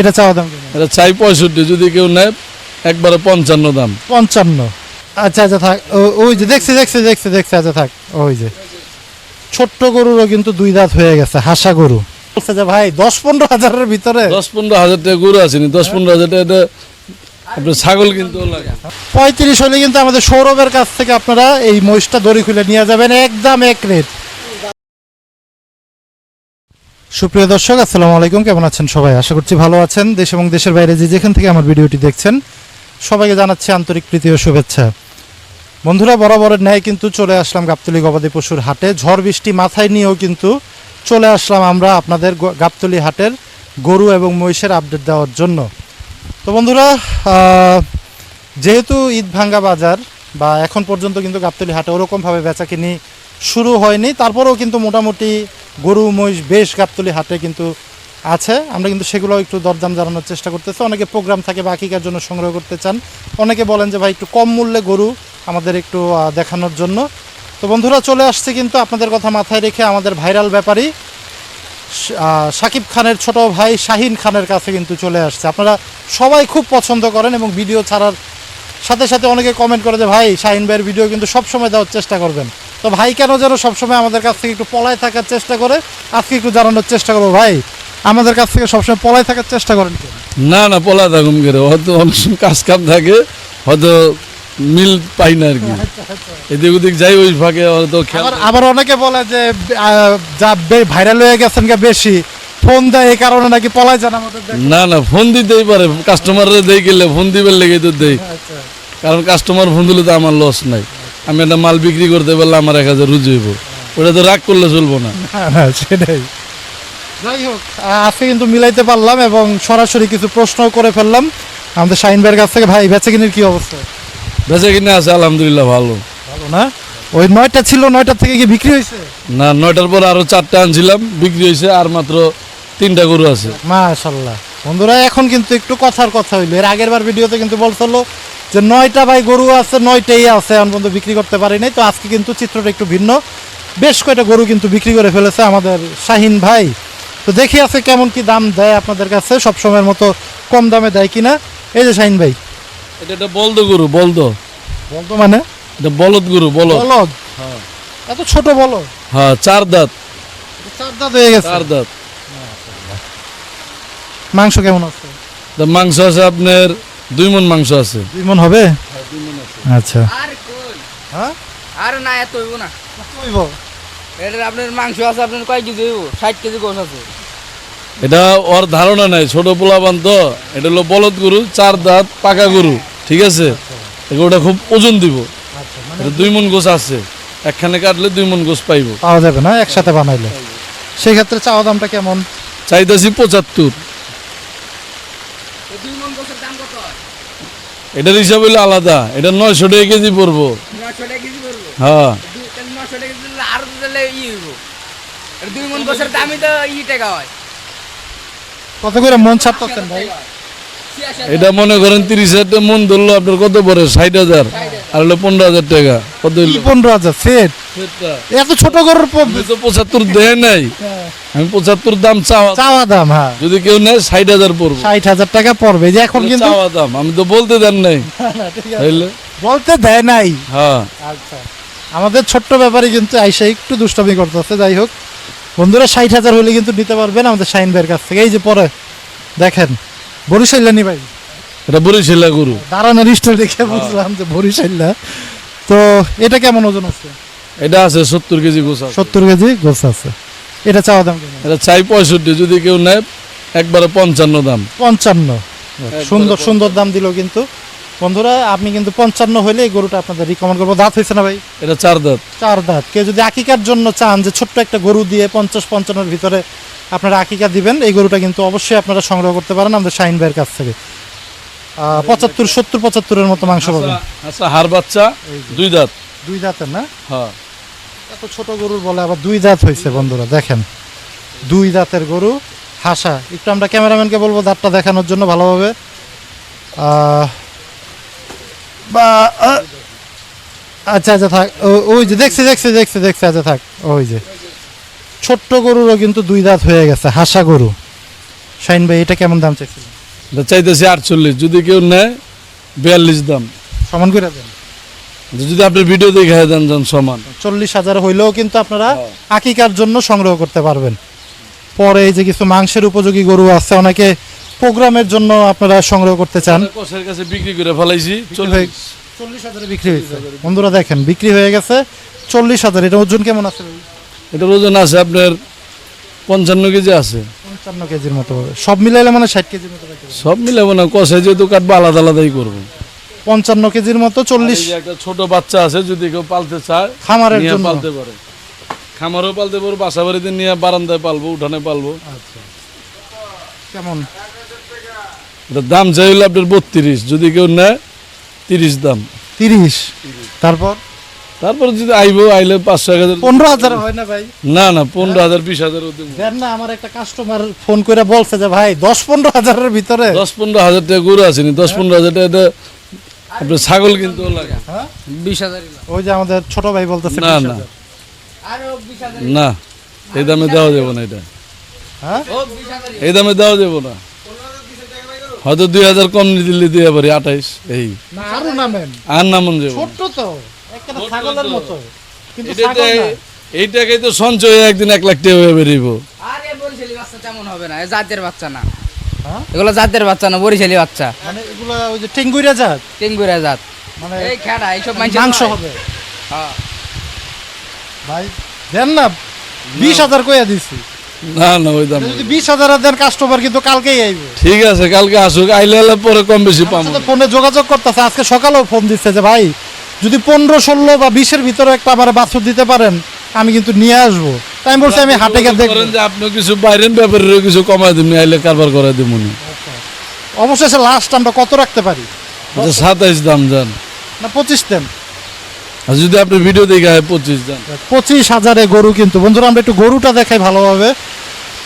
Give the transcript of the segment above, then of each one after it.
এটা চাওয়া দাম এটা চাই পঁয়ষট্টি যদি কেউ নেয় একবারে পঞ্চান্ন দাম। পঞ্চান্ন। আচ্ছা আচ্ছা থাক। ওই যে দেখছি দেখছি দেখছি দেখছি আচ্ছা থাক। ওই যে। ছোট্ট গরুরও কিন্তু দুই দাঁত হয়ে গেছে হাসা গরু। বলছে যে ভাই দশ পনেরো হাজারের ভিতরে দশ পনেরো হাজার টাকা গরু আসেনি দশ পনেরো হাজার টাকা এটা আপনার ছাগল কিন্তু পঁয়ত্রিশ হলে কিন্তু আমাদের সৌরভের কাছ থেকে আপনারা এই মহিষটা দড়ি খুলে নিয়ে যাবেন একদম এক রেট। সুপ্রিয় দর্শক, আসসালামু আলাইকুম। কেমন আছেন সবাই? আশা করছি ভালো আছেন। দেশ এবং দেশের বাইরে যে যেখান থেকে আমার ভিডিওটি দেখছেন, সবাইকে জানাচ্ছি আন্তরিক প্রীতি ও শুভেচ্ছা। বন্ধুরা, বরাবরের ন্যায় কিন্তু চলে আসলাম গাবতলি গবাদি পশুর হাটে। ঝড় বৃষ্টি মাথায় নিয়েও কিন্তু চলে আসলাম আমরা আপনাদের গাবতলি হাটের গরু এবং মহিষের আপডেট দেওয়ার জন্য। তো বন্ধুরা যেহেতু ঈদ ভাঙ্গা বাজার বা এখন পর্যন্ত কিন্তু গাবতলি হাটে ওরকমভাবে বেচা কিনি শুরু হয়নি, তারপরেও কিন্তু মোটামুটি গরু, মহিষ বেশ গাবতলি হাটে কিন্তু আছে। আমরা কিন্তু সেগুলো একটু দরদাম জানানোর চেষ্টা করতেছি। অনেকে প্রোগ্রাম থাকে বাকিকার জন্য সংগ্রহ করতে চান। অনেকে বলেন যে, ভাই, একটু কম মূল্যে গরু আমাদের একটু দেখানোর জন্য। তো বন্ধুরা, চলে আসছে কিন্তু আপনাদের কথা মাথায় রেখে আমাদের ভাইরাল ব্যাপারী শাকিব খানের ছোট ভাই শাহিন খানের কাছে কিন্তু চলে আসছে। আপনারা সবাই খুব পছন্দ করেন এবং ভিডিও ছাড়ার সাথে সাথে অনেকে কমেন্ট করে যে, ভাই, শাহিন ভাইয়ের ভিডিও কিন্তু সবসময় দেওয়ার চেষ্টা করবেন। তো ভাই কেন যেন সবসময় আমাদের কাছ থেকে একটু পলায় থাকার চেষ্টা করে? আজকে একটু জানানোর চেষ্টা করব ভাই। আমাদের কাছ থেকে সবসময় পলায় থাকার চেষ্টা করেন না না পলা থাকুন করে হয়তো অনেক সময় কাজ কাম থাকে হয়তো মিল পাই না আর কি। এদিক ওদিক যাই ওই ফাঁকে হয়তো আবার অনেকে বলে যে যা ভাইরাল হয়ে গেছেন গা বেশি ফোন দেয় এই কারণে নাকি পলায় যান আমাদের না না ফোন দিতেই পারে। কাস্টমাররা দেই গেলে ফোন দিবার লেগে তো দেই। আচ্ছা। কারণ কাস্টমার ফোন দিলে তো আমার লস নাই। আমি একটা মাল বিক্রি করতে পারলে আমার এক হাজার রুজু হইব। ওটা তো রাগ করলে চলবো না। হ্যাঁ, সেটাই। যাই হোক আজকে কিন্তু মিলাইতে পারলাম এবং সরাসরি কিছু প্রশ্ন করে ফেললাম। আমাদের শাহিন ভাইয়ের কাছ থেকে ভাই বেচে কিনির কি অবস্থা? বেচা কিনে আছে আলহামদুলিল্লাহ ভালো। ভালো না? ওই নয়টা ছিল নয়টা থেকে কি বিক্রি হয়েছে? না নয়টার পর আরও চারটা আনছিলাম বিক্রি হয়েছে আর মাত্র তিনটা গরু আছে। মাশাল্লাহ বন্ধুরা এখন কিন্তু একটু কথার কথা হইল। এর আগের বার ভিডিওতে কিন্তু বলছিল যে নয়টা ভাই গরু আছে নয়টাই আছে এখন পর্যন্ত বিক্রি করতে পারি নাই তো আজকে কিন্তু চিত্রটা একটু ভিন্ন। বেশ কয়টা গরু কিন্তু বিক্রি করে ফেলেছে আমাদের শাহিন ভাই। তো দেখি আছে কেমন কি দাম দেয় আপনাদের কাছে সব সময়ের মতো কম দামে দেয় কিনা। এই যে শাহিন ভাই। এটা একটা বলদ গরু বলদ। বলদ মানে? এটা বলদ গরু বলদ। বলদ? হ্যাঁ। এত ছোট বলদ? হ্যাঁ চার দাঁত। চার দাঁত হয়ে গেছে। চার দাঁত। মাংস কেমন আছে? মাংস আছে আপনার দুই মন মাংস আছে। দুই মন হবে? আচ্ছা। আর কই হ্যাঁ? আর না এত হইব না। কইব এটার আপনার মাংস আছে আপনার কয় কেজি হইব? ষাট কেজি গোস আছে। এটা ওর ধারণা নাই ছোট পোলাবান তো। এটা হলো বলদ গরু চার দাঁত পাকা গরু ঠিক আছে? ওটা খুব ওজন দিব। আচ্ছা এটা দুই মন গোছ আছে। একখানে কাটলে দুই মন গোছ পাইব। পাওয়া যাবে না একসাথে বানাইলে। সেই ক্ষেত্রে চাওয়া দামটা কেমন? চাইতেছি পঁচাত্তর। দুই মন গোসের দাম কত? এটার হিসাব হইল আলাদা। এটা নয়শো টাকা কেজি পড়ব। নয়শো টাকা কেজি পড়ব? হ্যাঁ। নয়শো টাকা কেজি আরও দিলে ই হইব। এটা দুই মন গোসের দামই তো ই টাকা হয়। কত করে মন ছাড়তেছেন ভাই? এটা মনে করেন তিরিশ হাজার টাকা মন ধরলো আপনার কত পড়ে? ষাট হাজার। আর হলো পনেরো হাজার টাকা। কত কি পনেরো হাজার সেট এত ছোট গরুর প- আমি তো পঁচাত্তর দেয় নাই। আমি পঁচাত্তর দাম চাওয়া চাওয়া দাম হ্যাঁ। যদি কেউ নেয় ষাট হাজার পড়ব। ষাট হাজার টাকা পড়বে যে এখন কিন্তু চাওয়া দাম আমি তো বলতে দেন নাই। তাইলে? বলতে দেয় নাই। হ্যাঁ। আচ্ছা। আমাদের ছোট্ট ব্যাপারে কিন্তু আইসা একটু দুষ্টামি করতেছে যাই হোক। বন্ধুরা ষাট হাজার হলে কিন্তু নিতে পারবেন আমাদের শাইন ভাইয়ের কাছ থেকে। এই যে পরে দেখেন বরিশাল্লানি ভাই এটা বরিশালা গরু। দাঁড়ানোর স্টোর দেখে বুঝলাম যে বরিশাল্লা। তো এটা কেমন ওজন আছে? এটা আছে সত্তর কেজি গোছ সত্তর কেজি গোছ আছে। এটা চাওয়া দাম এটা চাই পঁয়ষট্টি যদি কেউ নেয় একবারে পঞ্চান্ন দাম। পঞ্চান্ন। সুন্দর সুন্দর দাম দিল কিন্তু। বন্ধুরা আপনি কিন্তু পঞ্চান্ন হলে এই গরুটা আপনাদের রিকমেন্ড করব। দাঁত হয়েছে না ভাই? এটা চার দাঁত। চার দাঁত। কেউ যদি আকিকার জন্য চান যে ছোট্ট একটা গরু দিয়ে পঞ্চাশ পঞ্চান্নর ভিতরে আপনারা আকিকা দিবেন এই গরুটা কিন্তু অবশ্যই আপনারা সংগ্রহ করতে পারেন আমাদের শাহিন ভাইয়ের কাছ থেকে। পঁচাত্তর সত্তর পঁচাত্তরের মতো মাংস পাবেন। আচ্ছা হার বাচ্চা দুই দাঁত। দুই দাঁতের না? হ্যাঁ। এত ছোট গরুর বলে আবার দুই দাঁত হয়েছে বন্ধুরা দেখেন। দুই দাঁতের গরু হাসা। একটু আমরা ক্যামেরাম্যানকে বলব দাঁতটা দেখানোর জন্য ভালোভাবে। বা আচ্ছা আচ্ছা থাক। ওই যে দেখছি দেখছি দেখছি দেখছি আচ্ছা থাক ওই যে। ছোট্ট গরুরও কিন্তু দুই দাঁত হয়ে গেছে হাসা গরু। শাইন ভাই এটা কেমন দাম চাইছিলেন? চাইতেছি আটচল্লিশ যদি কেউ নেয় বিয়াল্লিশ দাম। সমান করে দেন। যদি আপনি ভিডিও দেখে দেন যান সমান। চল্লিশ হাজার হইলেও কিন্তু আপনারা হ্যাঁ। আকিকার জন্য সংগ্রহ করতে পারবেন। পরে এই যে কিছু মাংসের উপযোগী গরু আছে অনেকে প্রোগ্রামের জন্য আপনারা সংগ্রহ করতে চান। কষের কাছে বিক্রি করে ফেলাইছি। চল্লিশ। হাজারে বিক্রি হয়েছে। বন্ধুরা দেখেন বিক্রি হয়ে গেছে। চল্লিশ হাজার এটা ওজন কেমন আছে? এটার ওজন আছে আপনার পঞ্চান্ন কেজি আছে। পঞ্চান্ন কেজির মতো। হবে সব মিলাইলে মানে ষাট কেজির মতো। সব মিলাবো না কষাই যেহেতু কাটবো আলাদা আলাদাই করব। পঞ্চান্ন কেজির মতো চল্লিশ একটা ছোট বাচ্চা আছে যদি কেউ পালতে চায় খামারের নিয়ে জন্য। পালতে পারে। খামারও পালতে পারব বাসা বাড়িতে নিয়ে বারান্দায় পালবো উঠানে পালবো। কেমন? দাম চাই হলো আপনার বত্রিশ যদি কেউ নেয় তিরিশ দাম। তিরিশ। তারপর? তারপর যদি আইবো আইলে পাঁচশো এক হাজার। পনেরো হাজার হয় না ভাই? না না পনেরো হাজার বিশ হাজার দেন না আমার একটা কাস্টমার ফোন করে বলছে যে ভাই দশ পনেরো হাজারের ভিতরে দশ পনেরো হাজার টাকা গরু আছে দশ পনেরো হাজার টাকা এটা আপনার ছাগল কিনতেও লাগে। হ্যাঁ? বিশ হাজার ওই যে আমাদের ছোট ভাই বলতেছে না না। না এই দামে দেওয়া যাবে না এটা। হ্যাঁ? এই দামে দেওয়া যাবে না। হয়তো দুই হাজার কম দিলে দিয়ে পারি আঠাইশ এই। না আরও নামেন। নামন যাব ছোট্ট তো একটা ছাগলের মতো। কিন্তু এটাতে ছাগল না। এই টাকাই তো সঞ্চয় হয়ে একদিন এক লাখ টাকা হয়ে বেরিয়েব আরে বরিশালি বাচ্চা তেমন হবে না এ জাতের বাচ্চা না। হ্যাঁ? এগুলো জাতের বাচ্চা না বরিশালি বাচ্চা। মানে এগুলো ওই যে টেঙ্গুইরা জাত? টেঙ্গুরা জাত। মানে এই খেড়া এইসব মাংস হবে। হ্যাঁ। ভাই দেন না বিশ হাজার কইয়া দিছি। না না ওই দাম যদি বিশ হাজার দেন কাস্টমার কিন্তু কালকেই আইবে। ঠিক আছে কালকে আসুক আইলে এলে পরে কম বেশি পাবো ফোনে যোগাযোগ করতেছে আজকে সকালেও ফোন দিচ্ছে যে ভাই যদি পনেরো ষোলো বা বিশের ভিতরে একটা আমার বাছুর দিতে পারেন আমি কিন্তু নিয়ে আসব। তাই আমি বলছি আমি হাটে গিয়ে দেখব। করেন যে আপনি কিছু বাইরের ব্যাপারেরও কিছু কমাই দিবেন আইলে কারবার করে দিব অবশেষে লাস্ট আমরা কত রাখতে পারি? আচ্ছা সাতাইশ দাম যান না পঁচিশ দেন। আর যদি আপনি ভিডিও দেখে হয় পঁচিশ দাম পঁচিশ হাজারে গরু কিন্তু বন্ধুরা আমরা একটু গরুটা দেখাই ভালোভাবে।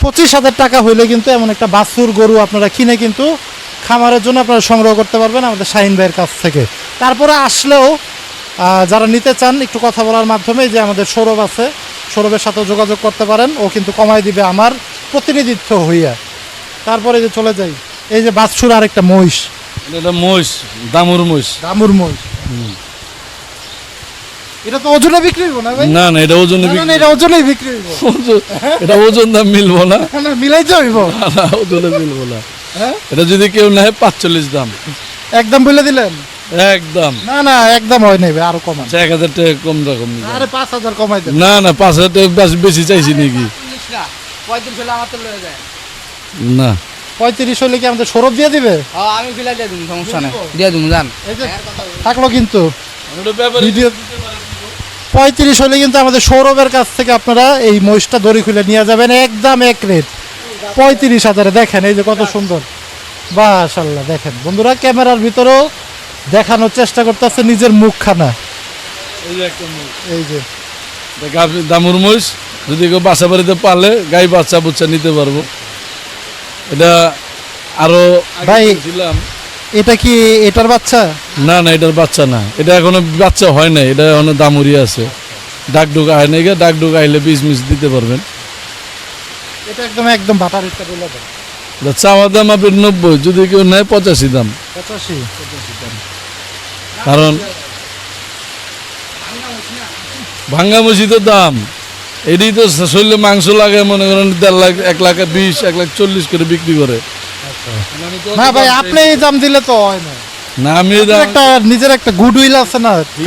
পঁচিশ হাজার টাকা হইলে কিন্তু এমন একটা বাছুর গরু আপনারা কিনে কিন্তু খামারের জন্য আপনারা সংগ্রহ করতে পারবেন আমাদের শাহিন ভাইয়ের কাছ থেকে। তারপরে আসলেও যারা নিতে চান একটু কথা বলার মাধ্যমে যে আমাদের সৌরভ আছে সৌরভের সাথে যোগাযোগ করতে পারেন। ও কিন্তু কমাই দিবে আমার প্রতিনিধিত্ব হইয়া। তারপরে যে চলে যাই। এই যে বাছুর আর একটা মহিষ। এটা মহিষ দামুর মহিষ। দামুর মহিষ। এটা তো ওজনে বিক্রি হইব না ভাই? না না এটা ওজনে না, এটা ওজনেই বিক্রি হইব। ওজন- এটা ওজন দাম মিলবো না। না, মিলাইতে হইব। না, ওজনে মিলবো না। হ্যাঁ? এটা যদি কেউ নেয় পাঁচচল্লিশ দাম। একদম বলে দিলেন? একদম। না না একদম হয় নাই ভাই, আরও কমান আচ্ছা, এক হাজার টাকা কম রকম। আরে পাঁচ হাজার কমাই দেন। না না পাঁচ হাজার টাকা বেশি- চাইছি নাকি? না। পঁয়ত্রিশ হলে কি আমাদের সৌরভ দিয়ে দিবে? আমি ফিলাই দিয়ে দিন সমস্যা নেই। দিয়ে দিন জান এই যে থাকল কিন্তু। ভিডিও পঁয়ত্রিশ হলে কিন্তু আমাদের সৌরভের কাছ থেকে আপনারা এই মহিষটা দড়ি খুলে নিয়ে যাবেন একদম এক রেট। পঁয়ত্রিশ হাজারে দেখেন এই যে কত সুন্দর। বাসাল্লাহ দেখেন। বন্ধুরা ক্যামেরার ভিতরেও দেখানোর চেষ্টা করতেছে নিজের মুখখানা। এই যে একটা মহিষ। এই যে। দামুর মহিষ। যদি কেউ বাসা বাড়িতে পালে গাই বাচ্চা বুচ্চা নিতে পারব। এটা আরও ভাই- কিনছিলাম। এটা কি এটার বাচ্চা? না না এটার বাচ্চা না। এটা এখনও বাচ্চা হয় না এটা এখনও দামুরি আছে। ডাক ডুক আয় নাই ডাক ডুক আইলে বিষ মিস দিতে পারবেন। এটা একদম একদম বাটার রেটটা বলে দেন। এটা চাওয়া দাম আপনার নব্বই যদি কেউ নেয় পঁচাশি দাম। পঁচাশি। কারণ ভাঙ্গা মসজিদের দাম। এটি তো শরীরে মাংস লাগে মনে করেন দেড় লাখ এক লাখ বিশ এক লাখ চল্লিশ করে বিক্রি করে। না ভাই আপনি এই দাম দিলে তো হয় না। না আমি একটা নিজের একটা গুড উইল আছে না ঠিক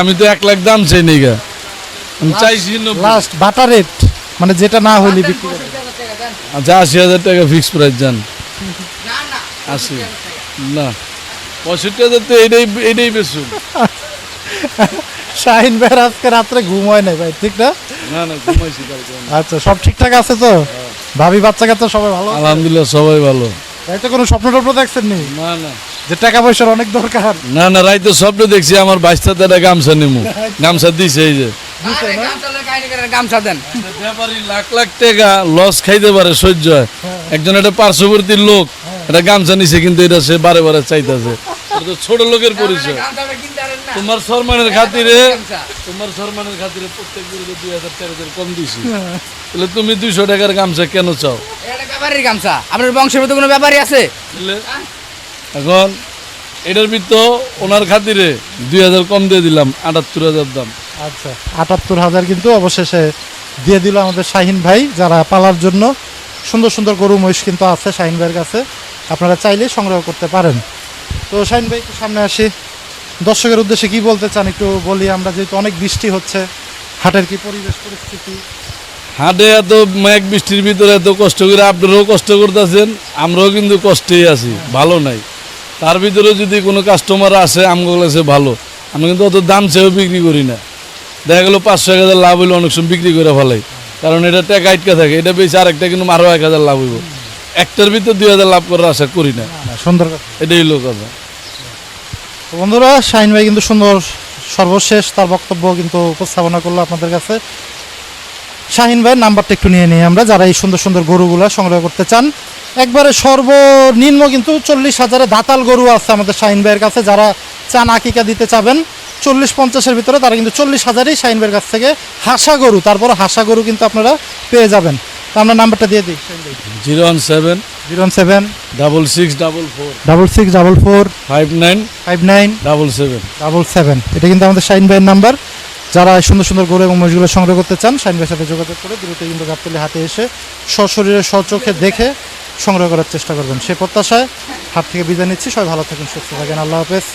আমি তো এক লাখ দাম চাই নি গা। আমি চাইছি লাস্ট বাটার রেট মানে যেটা না হইলে বিক্রি করে। আচ্ছা আশি হাজার টাকা ফিক্স প্রাইস যান আশি। না পঁয়ষট্টি হাজার তো এটাই এটাই বেশুন শাহিন ভাইয়ের আজকে রাত্রে ঘুম হয় নাই ভাই ঠিক না? না না ঘুমাইছি কালকে আচ্ছা সব ঠিকঠাক আছে তো? ভাবি বাচ্চা কাচ্চা সবাই ভালো আলহামদুলিল্লাহ সবাই ভালো। ভাই তো কোনো স্বপ্ন টপ্ন দেখছেন নি না। না যে টাকা পয়সার অনেক দরকার। না না রাইতে স্বপ্ন দেখছি আমার বাইশটা একটা গামছা নেমু। গামছা দিছে এই যে। গামছা লয়ে কাহিনী করে গামছা দেন ব্যাপারী লাখ লাখ টাকা লস খাইতে পারে সহ্য হয়। একজন একটা পার্শ্ববর্তী লোক এটা গামছা নিছে কিন্তু এটা সে বারে বারে চাইতেছে। ছোট লোকের পরিচয়। তোমার সম্মানের খাতিরে তোমার সম্মানের খাতিরে প্রত্যেক গরুকে দুই হাজার হাজার কম দিছি। তাহলে তুমি দুইশো টাকার গামছা কেন চাও? ব্যাপারীর গামছা। আপনার বংশের মধ্যে কোনো ব্যাপারী আছে? বুঝলে? এখন এটার ভিতর ওনার খাতিরে দুই হাজার কম দিয়ে দিলাম আটাত্তর হাজার দাম। আচ্ছা আটাত্তর হাজার কিন্তু অবশেষে দিয়ে দিল আমাদের শাহিন ভাই যারা পালার জন্য সুন্দর সুন্দর গরু মহিষ কিন্তু আছে শাহিন ভাইয়ের কাছে। আপনারা চাইলে সংগ্রহ করতে পারেন। তো শাহিন ভাই একটু সামনে আসি। দর্শকের উদ্দেশ্যে কি বলতে চান একটু বলি আমরা যেহেতু অনেক বৃষ্টি হচ্ছে হাটের কি পরিবেশ পরিস্থিতি? হাটে এত মেঘ বৃষ্টির ভিতরে এত কষ্ট করে আপনারাও কষ্ট করতেছেন আমরাও কিন্তু কষ্টেই আছি ভালো নাই। তার ভিতরে যদি কোনো কাস্টমার আসে আমগুলো কাছে ভালো। আমি কিন্তু অত দাম চেয়েও বিক্রি করি না। দেখা গেলো পাঁচশো এক হাজার লাভ হইলে অনেক সময় বিক্রি করে ফেলাই। কারণ এটা টাকা আটকা থাকে এটা বেশি আরেকটা কিন্তু আরও এক হাজার লাভ হইব। একটার ভিতর দুই হাজার লাভ করার আশা করি না। সুন্দর। এটাই হলো কথা। বন্ধুরা, শাহিন ভাই কিন্তু সুন্দর সর্বশেষ তার বক্তব্য কিন্তু উপস্থাপনা করল আপনাদের কাছে। শাহিন ভাইয়ের নাম্বারটা একটু নিয়ে নিই আমরা, যারা এই সুন্দর সুন্দর গরুগুলা সংগ্রহ করতে চান। একবারে সর্বনিম্ন কিন্তু চল্লিশ হাজারে দাতাল গরু আছে আমাদের শাহিন ভাইয়ের কাছে, যারা চান আকিকা দিতে চাবেন। চল্লিশ পঞ্চাশের ভিতরে তারা কিন্তু চল্লিশ হাজারই ভাইয়ের কাছ থেকে হাসা গরু তারপর হাসা গরু কিন্তু আপনারা পেয়ে যাবেন। আমরা নাম্বারটা দিয়ে দিই। Zero one seven zero one seven double six double four double six double four five nine five nine double seven double seven. এটা কিন্তু আমাদের শাইন ভাইয়ের নাম্বার। যারা সুন্দর সুন্দর গরু এবং মহিষগুলো সংগ্রহ করতে চান শাইন ভাইয়ের সাথে যোগাযোগ করে দ্রুত কিন্তু গাবতলি হাটে এসে সশরীরে সচোখে দেখে সংগ্রহ করার চেষ্টা করবেন। সে প্রত্যাশায় হাত থেকে বিদায় নিচ্ছি। সবাই ভালো থাকেন সুস্থ থাকেন। আল্লাহ হাফেজ।